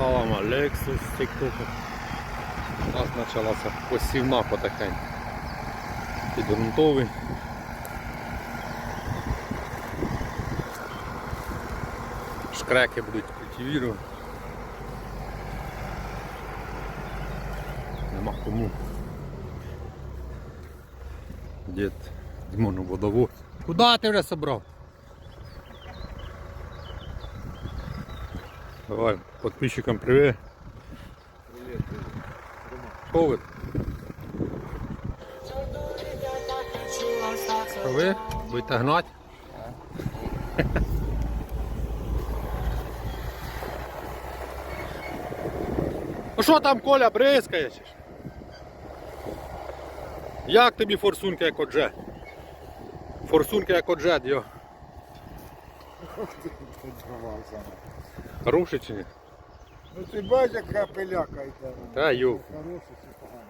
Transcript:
Салам Алексус з Тіктоку. У нас почалася посівна потихеньку. Підґрунтовий. Шкреки будуть культивірувати. Нема кому. Дід Димону водовод. Куда ти вже собрав? Давай, подписчикам привет. Привіт, Що ви? Що ви? Будете гнати? Ну що там Коля бризкає? чи ж? Як тобі форсунки як отже? Форсунки як отже, йо. Хороший чи ні? Ну ти бачиш, яка пиляка йде. Та йо. Хороший чи поганий.